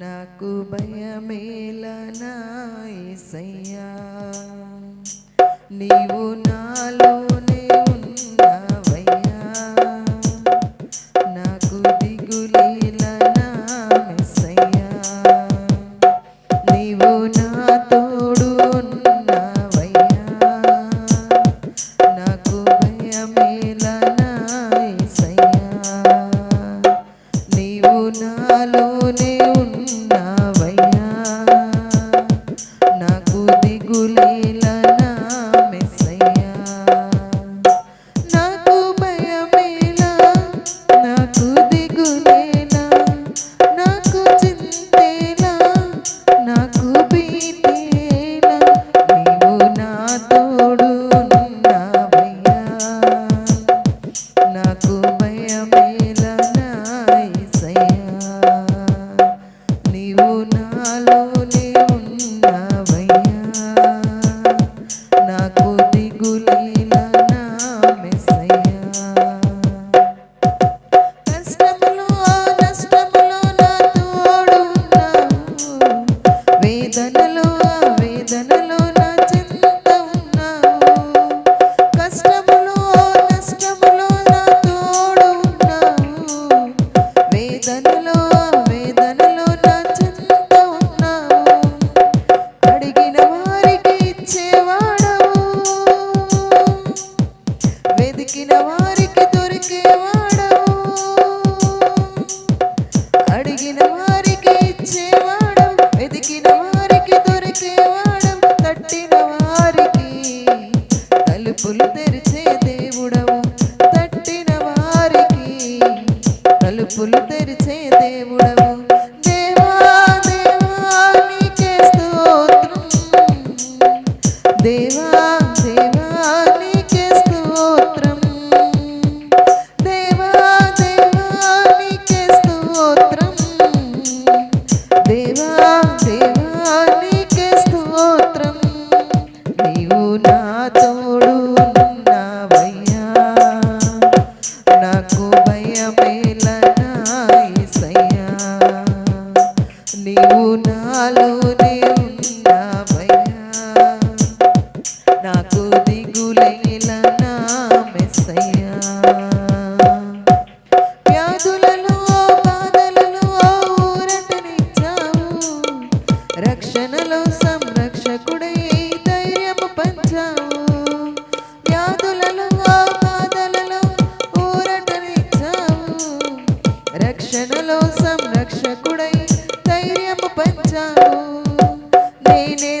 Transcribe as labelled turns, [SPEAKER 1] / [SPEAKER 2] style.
[SPEAKER 1] నాకు భయమేలనాయ్యా నీవు నాలోనే ఉన్నావయ్యా. నాకు దిగులేలనాయ్యా నీవు నా తోడు ఉన్నావయ్యా. నాకు భయమేలనాయ్యా నీవు నాలో うん。কেউ నీవు నాలోనే ఉన్నావయ్యా. నాకు దిగులేలా నా మెస్సయ్యా. వ్యాధు చేశావు. నేనే